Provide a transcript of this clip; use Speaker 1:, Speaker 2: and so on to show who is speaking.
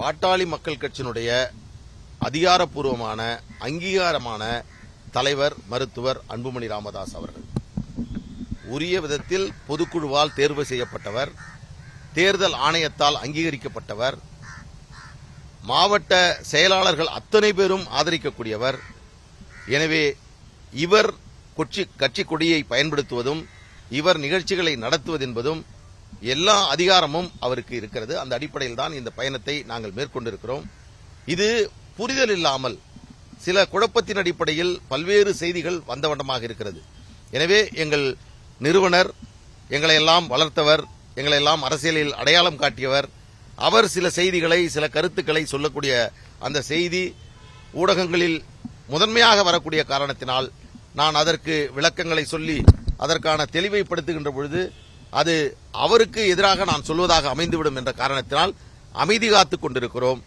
Speaker 1: பாட்டாளி மக்கள் கட்சியினுடைய அதிகாரப்பூர்வமான அங்கீகாரமான தலைவர் மருத்துவர் அன்புமணி ராமதாஸ் அவர்கள். உரிய விதத்தில் பொதுக்குழுவால் தேர்வு செய்யப்பட்டவர் தேர்தல் ஆணையத்தால் அங்கீகரிக்கப்பட்டவர் மாவட்ட செயலாளர்கள் அத்தனை பேரும் ஆதரிக்கக்கூடியவர். எனவே இவர் கொச்சி கட்சி கொடியை பயன்படுத்துவதும் இவர் நிகழ்ச்சிகளை நடத்துவது என்பதும் எல்லா அதிகாரமும் அவருக்கு இருக்கிறது. அந்த அடிப்படையில் தான் இந்த பயணத்தை நாங்கள் மேற்கொண்டிருக்கிறோம். இது புரிதல் இல்லாமல் சில குழப்பத்தின் அடிப்படையில் பல்வேறு செய்திகள் வந்தவண்டமாக இருக்கிறது. எனவே எங்கள் நிறுவனர் எங்களை எல்லாம் வளர்த்தவர் எங்களை எல்லாம் அரசியலில் அடையாளம் காட்டியவர் அவர் சில செய்திகளை சில கருத்துக்களை சொல்லக்கூடிய அந்த செய்தி ஊடகங்களில் முதன்மையாக வரக்கூடிய காரணத்தினால் நான் அதற்கு விளக்கங்களை சொல்லி அதற்கான தெளிவைப்படுத்துகின்ற பொழுது அது அவருக்கு எதிராக நான் சொல்வதாக அமைந்துவிடும் என்ற காரணத்தினால் அமைதி காத்துக் கொண்டிருக்கிறோம்.